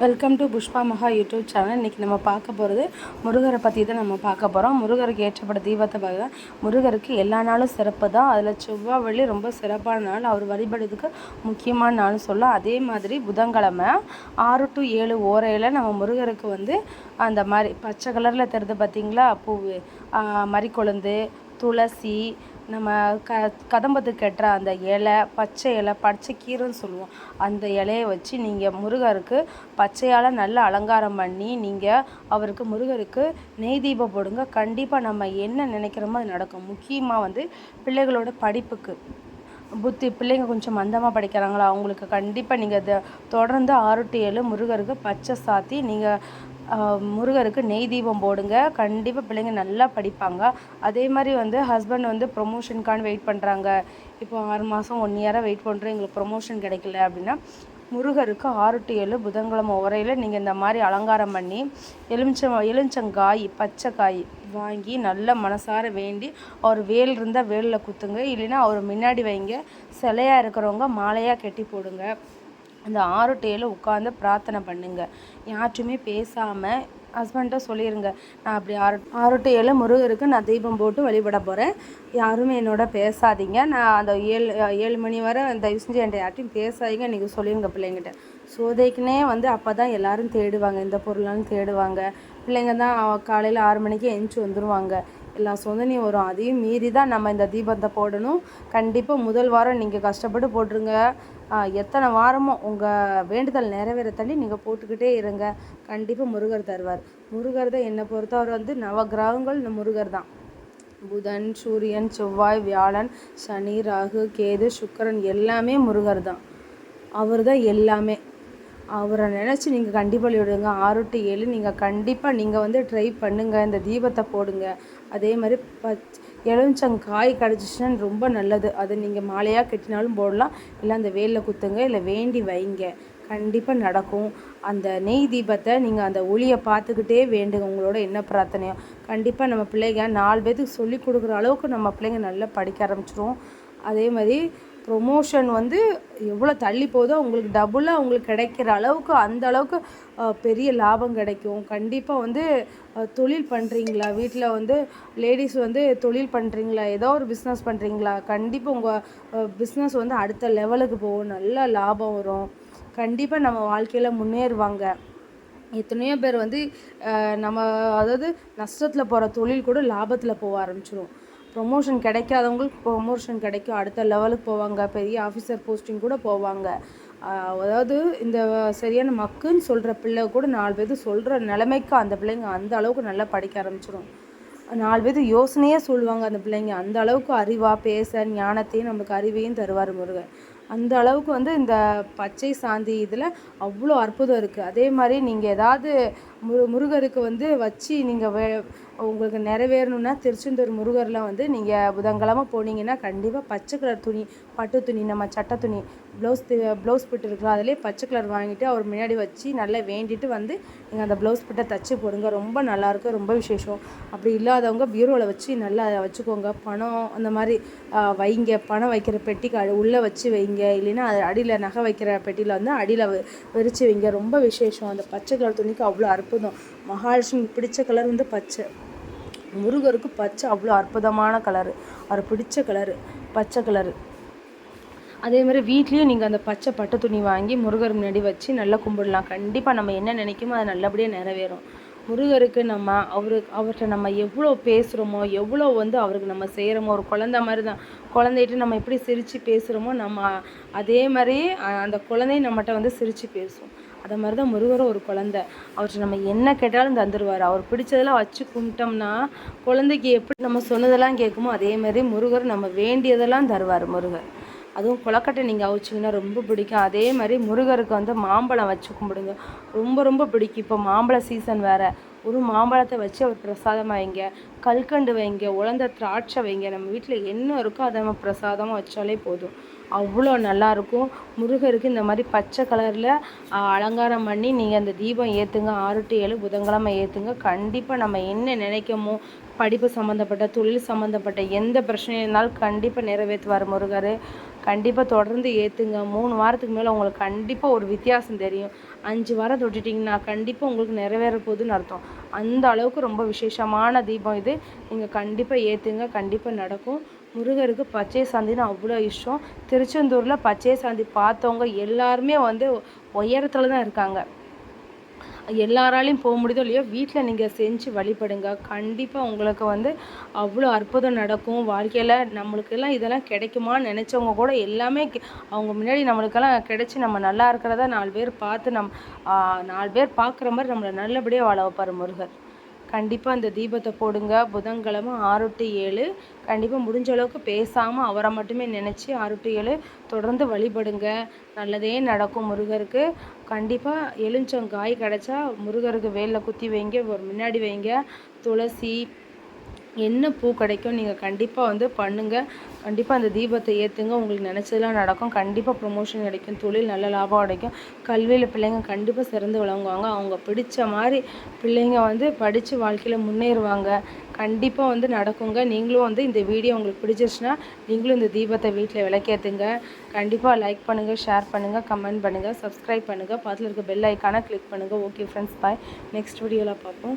Welcome to Pushpa மகா YouTube channel இன்றைக்கி நம்ம பார்க்க போகிறது முருகரை பற்றி தான் நம்ம பார்க்க போகிறோம் முருகருக்கு ஏற்றப்பட்ட தீபத்தை பார்க்க முருகருக்கு எல்லா நாளும் சிறப்பு தான். அதில் செவ்வாய் வெள்ளி ரொம்ப சிறப்பான நாள். அவர் வழிபடுறதுக்கு முக்கியமான நாள்னு சொல்லலாம். அதே மாதிரி புதன்கிழமை ஆறு டு ஏழு ஓரையில் நம்ம முருகருக்கு வந்து அந்த மாதிரி பச்சை கலரில் தெரியுது பார்த்தீங்களா பூ மறிக்கொழுந்து துளசி நம்ம க கதம்பத்துக்கு கட்டுற அந்த இலை பச்சை இலை பச்சை கீரைன்னு சொல்லுவோம். அந்த இலையை வச்சு நீங்கள் முருகருக்கு பச்சையால் நல்ல அலங்காரம் பண்ணி நீங்கள் அவருக்கு முருகருக்கு நெய் தீபம் போடுங்க. கண்டிப்பாக நம்ம என்ன நினைக்கிறோமோ அது நடக்கும். முக்கியமாக வந்து பிள்ளைகளோட படிப்புக்கு. புத்தி பிள்ளைங்க கொஞ்சம் மந்தமாக படிக்கிறாங்களா? அவங்களுக்கு கண்டிப்பாக நீங்கள் இதை தொடர்ந்து ஆறு டு ஏழு முருகருக்கு பச்சை சாத்தி நீங்கள் முருகருக்கு நெய் தீபம் போடுங்க. கண்டிப்பாக பிள்ளைங்க நல்லா படிப்பாங்க. அதே மாதிரி வந்து ஹஸ்பண்ட் வந்து ப்ரொமோஷனுக்கான வெயிட் பண்ணுறாங்க இப்போ ஆறு மாதம் ஒன் இயராக வெயிட் பண்ணுறோம் எங்களுக்கு ப்ரொமோஷன் கிடைக்கல அப்படின்னா முருகருக்கு ஆறு டு ஏழு புதன்கிழமை உரையில் நீங்கள் இந்த மாதிரி அலங்காரம் பண்ணி எலுமிச்சம் எலுமிச்சங்காய் பச்சை காய் வாங்கி நல்ல மனசார வேண்டி அவர் வேல் இருந்தால் வேலில் குத்துங்க. இல்லைன்னா அவர் முன்னாடி வைங்க. சிலையாக இருக்கிறவங்க மாலையாக கட்டி போடுங்க. அந்த ஆறு உட்காந்து பிரார்த்தனை பண்ணுங்க. யார்ட்டுமே பேசாமல் ஹஸ்பண்ட்டை சொல்லிடுங்க நான் அப்படி ஆறு ஆறு ஏழு முருகருக்கு நான் தீபம் போட்டு வழிபட போகிறேன் யாருமே என்னோட பேசாதீங்க. நான் அந்த ஏழு ஏழு மணி வரை தயவு செஞ்சு என்கிட்ட யார்ட்டையும் பேசாதீங்க. நீங்கள் சொல்லிடுங்க பிள்ளைங்கிட்ட. சோதைக்குனே வந்து அப்போ தான் எல்லோரும் தேடுவாங்க. இந்த பொருளாலும் தேடுவாங்க. பிள்ளைங்க தான் காலையில் ஆறு மணிக்கு எழுந்துச்சி வந்துடுவாங்க எல்லா சொந்தனையும் வரும். அதையும் மீறி தான் நம்ம இந்த தீபத்தை போடணும். கண்டிப்பாக முதல் வாரம் நீங்கள் கஷ்டப்பட்டு போட்டுருங்க. எத்தனை வாரமோ உங்கள் வேண்டுதல் நிறைவேற தள்ளி நீங்கள் போட்டுக்கிட்டே இருங்க. கண்டிப்பாக முருகர் தருவார். முருகர் தான் என்னை பொறுத்தவரை வந்து நவகிரகங்கள் இந்த முருகர் தான். புதன் சூரியன் செவ்வாய் வியாழன் சனி ராகு கேது சுக்கரன் எல்லாமே முருகர் தான். அவர் தான் எல்லாமே. அவரை நினச்சி நீங்கள் கண்டிப்பாக விடுங்க ஆறு டு ஏழு நீங்கள் கண்டிப்பாக நீங்கள் வந்து ட்ரை பண்ணுங்கள் இந்த தீபத்தை போடுங்க. அதே மாதிரி பச் எலுமிச்சங்காய் கிடச்சிச்சின்னா ரொம்ப நல்லது. அதை நீங்கள் மாலையாக கட்டினாலும் போடலாம். இல்லை அந்த வேலில் குத்துங்க. இல்லை வேண்டி வைங்க. கண்டிப்பாக நடக்கும். அந்த நெய் தீபத்தை நீங்கள் அந்த ஒளியை பார்த்துக்கிட்டே வேண்டுங்க. உங்களோட என்ன பிரார்த்தனையோ. கண்டிப்பாக நம்ம பிள்ளைங்க நாலு பேர்த்துக்கு சொல்லி கொடுக்குற அளவுக்கு நம்ம பிள்ளைங்க நல்லா படிக்க ஆரம்பிச்சிரும். அதே மாதிரி ப்ரொமோஷன் வந்து எவ்வளோ தள்ளி போதோ உங்களுக்கு டபுளாக உங்களுக்கு கிடைக்கிற அளவுக்கு அந்த அளவுக்கு பெரிய லாபம் கிடைக்கும். கண்டிப்பாக வந்து தொழில் பண்ணுறீங்களா வீட்டில் வந்து லேடிஸ் வந்து தொழில் பண்ணுறீங்களா ஏதோ ஒரு பிஸ்னஸ் பண்ணுறீங்களா கண்டிப்பாக உங்கள் பிஸ்னஸ் வந்து அடுத்த லெவலுக்கு போகும். நல்ல லாபம் வரும். கண்டிப்பாக நம்ம வாழ்க்கையில் முன்னேறுவாங்க. எத்தனையோ பேர் வந்து நம்ம அதாவது நஷ்டத்தில் போகிற தொழில் கூட லாபத்தில் போக ஆரம்பிச்சிடும் ப்ரொமோஷன் கிடைக்காதவங்களுக்கு ப்ரொமோஷன் கிடைக்கும். அடுத்த லெவலுக்கு போவாங்க. பெரிய ஆஃபீஸர் போஸ்டிங் கூட போவாங்க. அதாவது இந்த சரியான மக்குன்னு சொல்கிற பிள்ளை கூட நாலு பேர் சொல்கிற நிலைமைக்கு அந்த பிள்ளைங்க அந்த அளவுக்கு நல்லா படிக்க ஆரம்பிச்சிடும் நாலு பேர் யோசனையே சொல்லுவாங்க அந்த பிள்ளைங்க. அந்த அளவுக்கு அறிவாக பேச ஞானத்தையும் நம்மளுக்கு அறிவையும் தருவார் முருகன். அந்த அளவுக்கு வந்து இந்த பச்சை சாந்தி இதில் அவ்வளோ அற்புதம் இருக்குது அதே மாதிரி நீங்கள் ஏதாவது முரு முருகருக்கு வந்து வச்சு நீங்கள் வே உங்களுக்கு நிறைவேறணும்னா திருச்செந்தூர் முருகர்லாம் வந்து நீங்கள் புதன்கிழமை போனீங்கன்னா கண்டிப்பாக பச்சை கலர் துணி பட்டு துணி நம்ம சட்டை துணி ப்ளவுஸ் ப்ளவுஸ் பிட்டு இருக்கலாம் அதிலே பச்சை கலர் வாங்கிட்டு அவர் முன்னாடி வச்சு நல்லா வேண்டிட்டு வந்து நீங்கள் அந்த ப்ளவுஸ் பிட்டை தச்சு போடுங்க. ரொம்ப நல்லாயிருக்கும் ரொம்ப விசேஷம். அப்படி இல்லாதவங்க பீரோவில் வச்சு நல்லா வச்சுக்கோங்க. பணம் அந்த மாதிரி வைங்க. பணம் வைக்கிற பெட்டிக்கு உள்ளே வச்சு வைங்க. இல்லைன்னா அது அடியில் நகை வைக்கிற பெட்டியில் வந்து அடியில் விரித்து வைங்க. ரொம்ப விசேஷம். அந்த பச்சை கலர் துணிக்கு அவ்வளோ அற்புதம் அற்புதம் மகாலட்சுமிக்கு பிடிச்ச கலர் வந்து பச்சை. முருகருக்கு பச்சை அவ்வளோ அற்புதமான கலரு அவர் பிடிச்ச கலரு பச்சை கலரு அதே மாதிரி வீட்லேயும் நீங்கள் அந்த பச்சை பட்டு துணி வாங்கி முருகர் முன்னாடி வச்சு நல்லா கும்பிடலாம். கண்டிப்பாக நம்ம என்ன நினைக்குமோ அது நல்லபடியாக நிறைவேறும். முருகருக்கு நம்ம அவரு அவர்கிட்ட நம்ம எவ்வளோ பேசுகிறோமோ எவ்வளோ வந்து அவருக்கு நம்ம செய்கிறோமோ ஒரு குழந்த மாதிரி தான். குழந்தைகிட்ட நம்ம எப்படி சிரித்து பேசுகிறோமோ நம்ம அதே மாதிரி அந்த குழந்தையும் நம்மகிட்ட வந்து சிரித்து பேசும். அதை மாதிரி தான் முருகரும் ஒரு குழந்த. அவர்கிட்ட நம்ம என்ன கேட்டாலும் தந்துடுவார் அவர் பிடிச்சதெல்லாம் வச்சு கும்பிட்டோம்னா குழந்தைக்கு எப்படி நம்ம சொன்னதெல்லாம் கேட்குமோ அதே மாதிரி முருகர் நம்ம வேண்டியதெல்லாம் தருவார் முருகர். அதுவும் கொலக்கட்டை நீங்கள் அவிச்சிங்கன்னா ரொம்ப பிடிக்கும். அதே மாதிரி முருகருக்கு வந்து மாம்பழம் வச்சு கும்பிடுங்க. ரொம்ப ரொம்ப பிடிக்கும். இப்போ மாம்பழ சீசன் வேறு. ஒரு மாம்பழத்தை வச்சு அவர் பிரசாதம் வைங்க. கல்கண்டு வைங்க. உழந்த திராட்சை வைங்க. நம்ம வீட்டில் என்ன இருக்கோ அதை நம்ம பிரசாதமாக வச்சாலே போதும். அவ்வளோ நல்லாயிருக்கும். முருகருக்கு இந்த மாதிரி பச்சை கலரில் அலங்காரம் பண்ணி நீங்கள் அந்த தீபம் ஏற்றுங்க ஆறு டு ஏழு புதன்கிழமை ஏற்றுங்க கண்டிப்பாக நம்ம என்ன நினைக்கமோ படிப்பு சம்மந்தப்பட்ட தொழில் சம்மந்தப்பட்ட எந்த பிரச்சனை இருந்தாலும் கண்டிப்பாக நிறைவேற்றுவார் முருகர். கண்டிப்பாக தொடர்ந்து ஏற்றுங்க மூணு வாரத்துக்கு மேலே உங்களுக்கு கண்டிப்பாக ஒரு வித்தியாசம் தெரியும். அஞ்சு வாரம் தொட்டுட்டிங்கன்னா கண்டிப்பாக உங்களுக்கு நிறைவேற போகுதுன்னு அர்த்தம். அந்த அளவுக்கு ரொம்ப விசேஷமான தீபம் இது. நீங்கள் கண்டிப்பாக ஏற்றுங்க கண்டிப்பாக நடக்கும். முருகருக்கு பச்சை சாந்தின்னு அவ்வளோ இஷ்டம். திருச்செந்தூரில் பச்சை சாந்தி பார்த்தவங்க எல்லாருமே வந்து உயரத்தில் தான் இருக்காங்க. எல்லாராலையும் போக முடியுதோ இல்லையோ வீட்டில் நீங்கள் செஞ்சு வழிபடுங்க. கண்டிப்பாக உங்களுக்கு வந்து அவ்வளோ அற்புதம் நடக்கும். வாழ்க்கையில் நம்மளுக்கெல்லாம் இதெல்லாம் கிடைக்குமான்னு நினச்சவங்க கூட எல்லாமே அவங்க முன்னாடி நம்மளுக்கெல்லாம் கிடைச்சி நம்ம நல்லா இருக்கிறத நாலு பேர் பார்த்து நம் நாலு பேர் பார்க்குற மாதிரி நம்மளை நல்லபடியாக வாழ வைப்பார் முருகர். கண்டிப்பாக அந்த தீபத்தை போடுங்க. புதன்கிழமை ஆறு டு ஏழு. கண்டிப்பாக முடிஞ்ச அளவுக்கு பேசாமல் அவரை மட்டுமே நினச்சி ஆறு டு ஏழு தொடர்ந்து வழிபடுங்க. நல்லதே நடக்கும் முருகருக்கு. கண்டிப்பாக எலுமிச்சங்காய் கிடச்சா முருகருக்கு வேலில் குத்தி வைங்க. ஒரு முன்னாடி வைங்க. துளசி என்ன பூ கிடைக்கும் நீங்கள் கண்டிப்பாக வந்து பண்ணுங்கள் கண்டிப்பாக அந்த தீபத்தை ஏற்றுங்க உங்களுக்கு நினச்சதெல்லாம் நடக்கும். கண்டிப்பாக ப்ரொமோஷன் கிடைக்கும். தொழில் நல்ல லாபம் கிடைக்கும் கல்வியில் பிள்ளைங்க கண்டிப்பாக சிறந்து விளங்குவாங்க. அவங்க பிடிச்ச மாதிரி பிள்ளைங்க வந்து படித்து வாழ்க்கையில் முன்னேறுவாங்க. கண்டிப்பாக வந்து நடக்குங்க. நீங்களும் வந்து இந்த வீடியோ உங்களுக்கு பிடிச்சிருச்சுன்னா நீங்களும் இந்த தீபத்தை வீட்டில் விளக்கேற்றுங்க கண்டிப்பாக லைக் பண்ணுங்கள் ஷேர் பண்ணுங்கள் கமெண்ட் பண்ணுங்கள் சப்ஸ்கிரைப் பண்ணுங்கள் பக்கத்தில் இருக்க பெல் ஐக்கானை கிளிக் பண்ணுங்கள் ஓகே ஃப்ரெண்ட்ஸ் பாய் நெக்ஸ்ட் வீடியோவில் பார்ப்போம்.